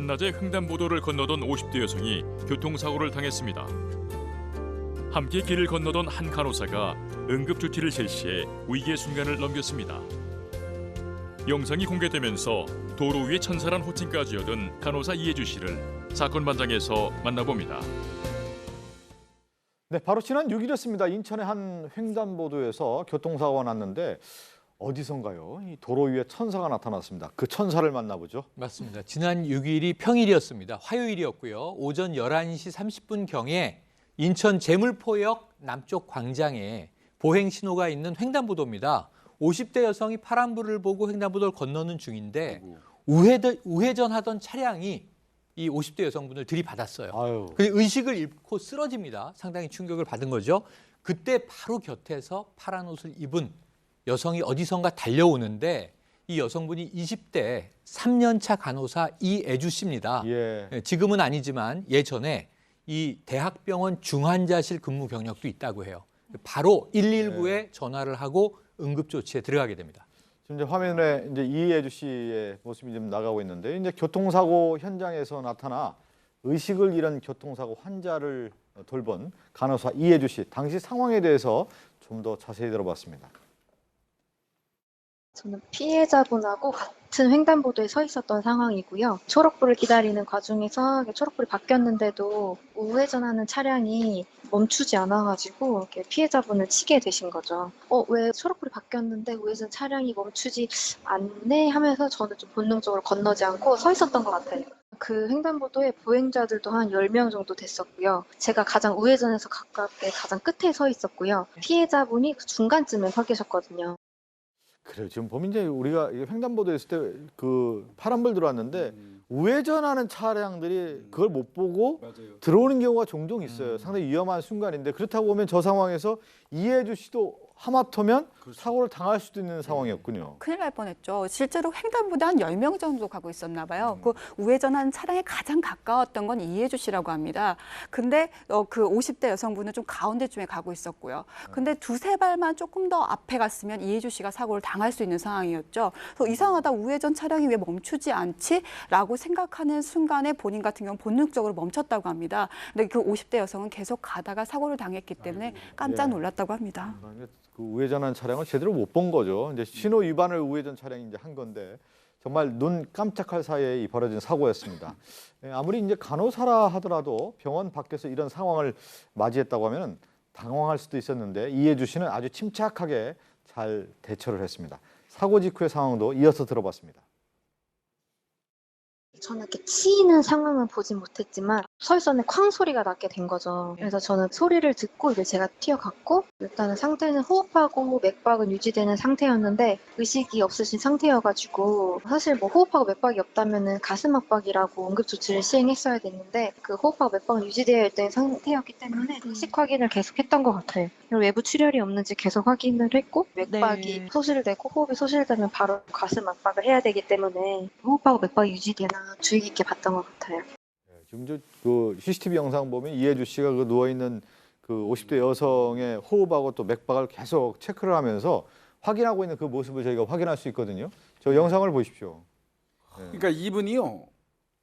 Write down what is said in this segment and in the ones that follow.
한낮에 횡단보도를 건너던 50대 여성이 교통사고를 당했습니다. 함께 길을 건너던 한 간호사가 응급조치를 실시해 위기의 순간을 넘겼습니다. 영상이 공개되면서 도로 위에 천사란 호칭까지 얻은 간호사 이혜주 씨를 사건 반장에서 만나봅니다. 네, 바로 지난 6일이었습니다. 인천의 한 횡단보도에서 교통사고가 났는데 어디선가요? 이 도로 위에 천사가 나타났습니다. 그 천사를 만나보죠. 맞습니다. 지난 6일이 평일이었습니다. 화요일이었고요. 오전 11시 30분 경에 인천 제물포역 남쪽 광장에 보행 신호가 있는 횡단보도입니다. 50대 여성이 파란불을 보고 횡단보도를 건너는 중인데 우회전, 우회전하던 차량이 이 50대 여성분을 들이받았어요. 아유, 그 의식을 잃고 쓰러집니다. 상당히 충격을 받은 거죠. 그때 바로 곁에서 파란 옷을 입은 여성이 어디선가 달려오는데 이 여성분이 20대 3년차 간호사 이애주 씨입니다. 예. 예, 지금은 아니지만 예전에 이 대학병원 중환자실 근무 경력도 있다고 해요. 바로 119에 전화를 하고 응급 조치에 들어가게 됩니다. 지금 이제 화면에 이제 이혜주 씨의 모습이 좀 나가고 있는데 이제 교통사고 현장에서 나타나 의식을 잃은 교통사고 환자를 돌본 간호사 이혜주 씨 당시 상황에 대해서 좀 더 자세히 들어봤습니다. 저는 피해자분하고 같은 횡단보도에 서 있었던 상황이고요. 초록불을 기다리는 과정에서 초록불이 바뀌었는데도 우회전하는 차량이 멈추지 않아가지고 피해자분을 치게 되신 거죠. 어, 왜 초록불이 바뀌었는데 우회전 차량이 멈추지 않네 하면서 저는 좀 본능적으로 건너지 않고 서 있었던 것 같아요. 그 횡단보도에 보행자들도 한 10명 정도 됐었고요. 제가 가장 우회전에서 가깝게 가장 끝에 서 있었고요. 피해자분이 그 중간쯤에 서 계셨거든요. 그래요. 지금 보면 이제 우리가 이게 횡단보도에 있을 때 그 파란불 들어왔는데 우회전하는 차량들이 그걸 못 보고 들어오는 경우가 종종 있어요. 상당히 위험한 순간인데 그렇다고 보면 저 상황에서 이해주 씨도 하마터면 사고를 당할 수도 있는 상황이었군요. 큰일 날 뻔했죠. 실제로 횡단보도 한 10명 정도 가고 있었나 봐요. 그 우회전하는 차량에 가장 가까웠던 건 이혜주 씨라고 합니다. 근데 어, 그 50대 여성분은 좀 가운데쯤에 가고 있었고요. 근데 두세 발만 조금 더 앞에 갔으면 이혜주 씨가 사고를 당할 수 있는 상황이었죠. 그래서 이상하다 우회전 차량이 왜 멈추지 않지?라고 생각하는 순간에 본인 같은 경우는 본능적으로 멈췄다고 합니다. 근데 그 50대 여성은 계속 가다가 사고를 당했기 때문에 깜짝 예. 놀랐다고 합니다. 그 우회전한 차량을 제대로 못 본 거죠. 이제 신호 위반을 우회전 차량이 이제 한 건데 정말 눈 깜짝할 사이에 이 벌어진 사고였습니다. 예, 아무리 이제 간호사라 하더라도 병원 밖에서 이런 상황을 맞이했다고 하면 당황할 수도 있었는데 이해주 씨는 아주 침착하게 잘 대처를 했습니다. 사고 직후의 상황도 이어서 들어봤습니다. 저는 이렇게 치이는 상황은 보진 못했지만 설선에 쾅 소리가 나게 된 거죠. 그래서 저는 소리를 듣고 이제 제가 뛰어갔고 일단은 상태는 호흡하고 맥박은 유지되는 상태였는데 의식이 없으신 상태여가지고 사실 뭐 호흡하고 맥박이 없다면은 가슴 압박이라고 응급 조치를 시행했어야 됐는데 그 호흡하고 맥박은 유지되어 있던 상태였기 때문에 의식 확인을 계속했던 것 같아요. 그리고 외부 출혈이 없는지 계속 확인을 했고 맥박이 네. 소실되고 호흡이 소실되면 바로 가슴 압박을 해야 되기 때문에 호흡하고 맥박이 유지되나 주의 깊게 봤던 것 같아요. 예, 지금 저그 CCTV 영상 보면 이해주 씨가 그 누워 있는 그 50대 여성의 호흡하고 또 맥박을 계속 체크를 하면서 확인하고 있는 그 모습을 저희가 확인할 수 있거든요. 저 영상을 보십시오. 그러니까 이분이요.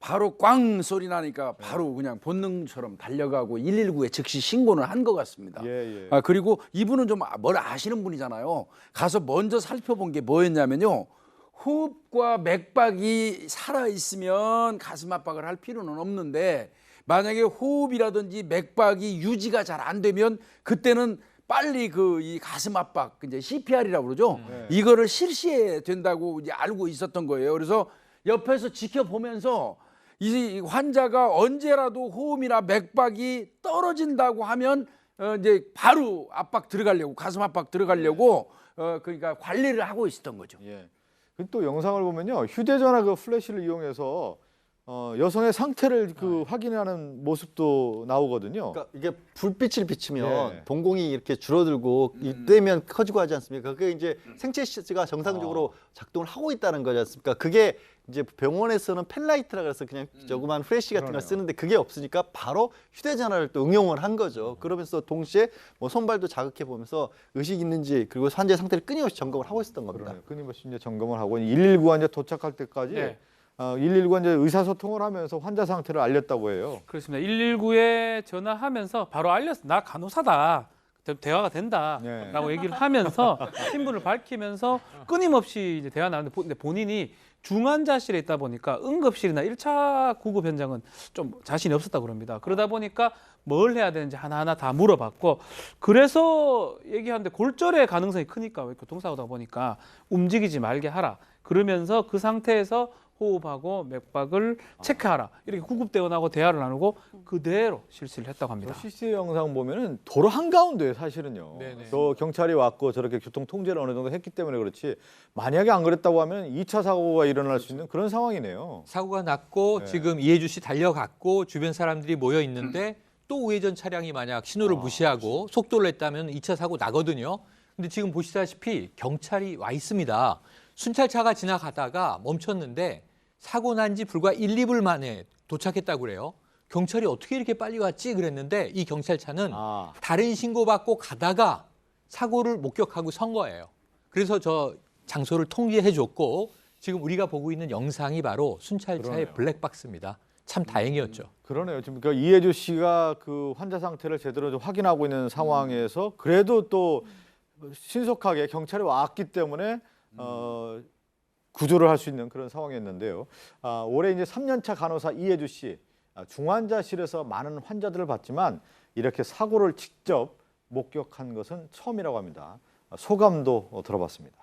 바로 꽝 소리 나니까 바로 그냥 본능처럼 달려가고 119에 즉시 신고를 한 것 같습니다. 예, 예. 아 그리고 이분은 좀 뭘 아시는 분이잖아요. 가서 먼저 살펴본 게 뭐였냐면요. 호흡과 맥박이 살아 있으면 가슴 압박을 할 필요는 없는데 만약에 호흡이라든지 맥박이 유지가 잘 안 되면 그때는 빨리 그 이 가슴 압박 이제 CPR이라고 그러죠. 네. 이거를 실시해야 된다고 이제 알고 있었던 거예요. 그래서 옆에서 지켜보면서 이 환자가 언제라도 호흡이나 맥박이 떨어진다고 하면 어 이제 바로 압박 들어가려고 가슴 압박 들어가려고 어 그러니까 관리를 하고 있었던 거죠. 예. 또 영상을 보면요. 휴대전화 그 플래시를 이용해서 어, 여성의 상태를 그 확인하는 모습도 나오거든요. 그러니까 이게 불빛을 비추면 예. 동공이 이렇게 줄어들고 이때면 커지고 하지 않습니까? 그게 이제 생체 시스가 정상적으로 작동을 하고 있다는 거지 않습니까? 그게 이제 병원에서는 펜라이트라 그래서 그냥 조그만 프레시 같은 걸 그러네요. 쓰는데 그게 없으니까 바로 휴대전화를 또 응용을 한 거죠. 그러면서 동시에 뭐 손발도 자극해 보면서 의식 있는지 그리고 환자의 상태를 끊임없이 점검을 하고 있었던 겁니다. 그러네요. 끊임없이 이제 점검을 하고 119가 이제 도착할 때까지 네. 어, 119가 이제 의사소통을 하면서 환자 상태를 알렸다고 해요. 그렇습니다. 119에 전화하면서 바로 알렸어. 나 간호사다. 대- 대화가 된다라고 네. 얘기를 하면서 신분을 밝히면서 끊임없이 이제 대화 나는데 본인이 중환자실에 있다 보니까 응급실이나 1차 구급 현장은 좀 자신이 없었다 그럽니다. 그러다 보니까 뭘 해야 되는지 하나하나 다 물어봤고 그래서 얘기하는데 골절의 가능성이 크니까 왜 교통사고다 보니까 움직이지 말게 하라. 그러면서 그 상태에서 호흡하고 맥박을 체크하라. 이렇게 구급대원하고 대화를 나누고 그대로 실시를 했다고 합니다. 저 CCTV 영상 보면은 도로 한가운데 사실은요. 네네. 저 경찰이 왔고 저렇게 교통 통제를 어느 정도 했기 때문에 그렇지 만약에 안 그랬다고 하면 2차 사고가 일어날 수 있는 그런 상황이네요. 사고가 났고 네. 지금 이해주 씨 달려갔고 주변 사람들이 모여 있는데 또 우회전 차량이 만약 신호를 아, 무시하고 속도를 냈다면 2차 사고 나거든요. 근데 지금 보시다시피 경찰이 와 있습니다. 순찰차가 지나가다가 멈췄는데 사고 난 지 불과 1, 2분 만에 도착했다고 그래요. 경찰이 어떻게 이렇게 빨리 왔지 그랬는데 이 경찰차는 아, 다른 신고받고 가다가 사고를 목격하고 선 거예요. 그래서 저 장소를 통제해 줬고 지금 우리가 보고 있는 영상이 바로 순찰차의 그러네요. 블랙박스입니다. 참 다행이었죠. 그러네요. 지금 그러니까 이혜주 씨가 그 환자 상태를 제대로 좀 확인하고 있는 상황에서 그래도 또 신속하게 경찰이 왔기 때문에 어, 구조를 할 수 있는 그런 상황이었는데요. 아, 올해 이제 3년차 간호사 이혜주 씨 아, 중환자실에서 많은 환자들을 봤지만 이렇게 사고를 직접 목격한 것은 처음이라고 합니다. 아, 소감도 어, 들어봤습니다.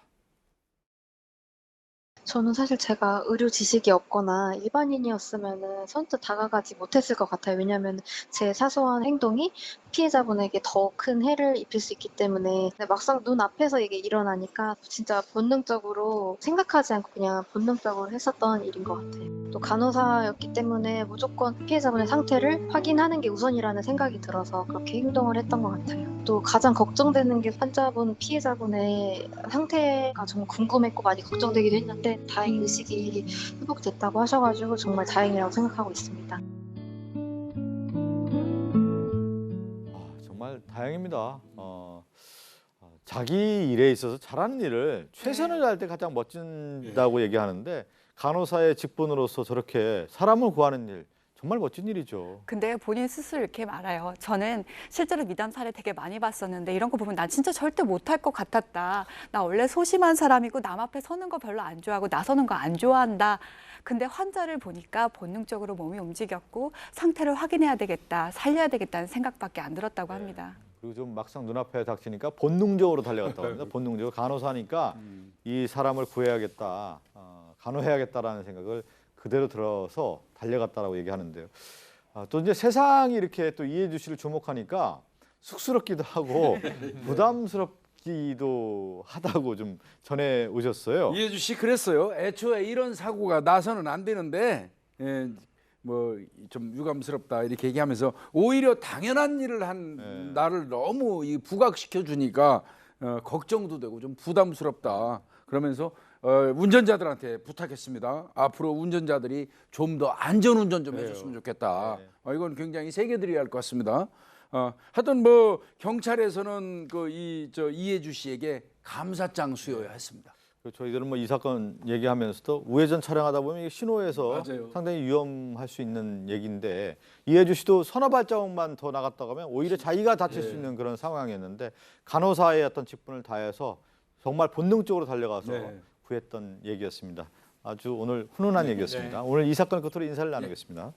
저는 사실 제가 의료 지식이 없거나 일반인이었으면은 선뜻 다가가지 못했을 것 같아요. 왜냐하면 제 사소한 행동이 피해자분에게 더 큰 해를 입힐 수 있기 때문에 막상 눈 앞에서 이게 일어나니까 진짜 본능적으로 생각하지 않고 그냥 본능적으로 했었던 일인 것 같아요. 또 간호사였기 때문에 무조건 피해자분의 상태를 확인하는 게 우선이라는 생각이 들어서 그렇게 행동을 했던 것 같아요. 또 가장 걱정되는 게 환자분, 피해자분의 상태가 정말 궁금했고 많이 걱정되기도 했는데 다행히 의식이 회복됐다고 하셔가지고 정말 다행이라고 생각하고 있습니다. 아, 정말 다행입니다. 어, 어, 자기 일에 있어서 잘하는 일을 최선을 다할 때 가장 멋진다고 얘기하는데 간호사의 직분으로서 저렇게 사람을 구하는 일 정말 멋진 일이죠. 근데 본인 스스로 이렇게 말해요. 저는 실제로 미담 사례 되게 많이 봤었는데 이런 거 보면 난 진짜 절대 못할 것 같았다. 나 원래 소심한 사람이고 남 앞에 서는 거 별로 안 좋아하고 나서는 거 안 좋아한다. 근데 환자를 보니까 본능적으로 몸이 움직였고 상태를 확인해야 되겠다, 살려야 되겠다는 생각밖에 안 들었다고 합니다. 그리고 좀 막상 눈앞에 닥치니까 본능적으로 달려갔다고 합니다. 본능적으로 간호사니까 이 사람을 구해야겠다, 어, 간호해야겠다라는 생각을 그대로 들어서 달려갔다라고 얘기하는데요. 아, 또 이제 세상이 이렇게 또 이해주 씨를 주목하니까 쑥스럽기도 하고 부담스럽기도 하다고 좀 전해 오셨어요. 이혜주 씨 그랬어요. 애초에 이런 사고가 나서는 안 되는데 예, 뭐좀 유감스럽다 이렇게 얘기하면서 오히려 당연한 일을 한 네. 나를 너무 이 부각시켜 주니까 어, 걱정도 되고 좀 부담스럽다. 그러면서 어, 운전자들한테 부탁했습니다. 앞으로 운전자들이 좀 더 안전 운전 좀 해줬으면 좋겠다. 네. 어, 이건 굉장히 새겨드려야 할것 같습니다. 어, 하여튼 뭐 경찰에서는 그 이 저 이혜주 씨에게 감사장 수여야 했습니다. 그리고 저희들은 뭐이 사건 얘기하면서도 우회전 촬영하다 보면 이게 신호에서 맞아요. 상당히 위험할 수 있는 얘기인데 이해주 씨도 서너 발자국만 더 나갔다 가면 오히려 자기가 다칠 네. 수 있는 그런 상황이었는데 간호사의 어떤 직분을 다해서 정말 본능적으로 달려가서 네. 구했던 얘기였습니다. 아주 오늘 훈훈한 얘기였습니다. 오늘 이 사건 끝으로 인사를 나누겠습니다.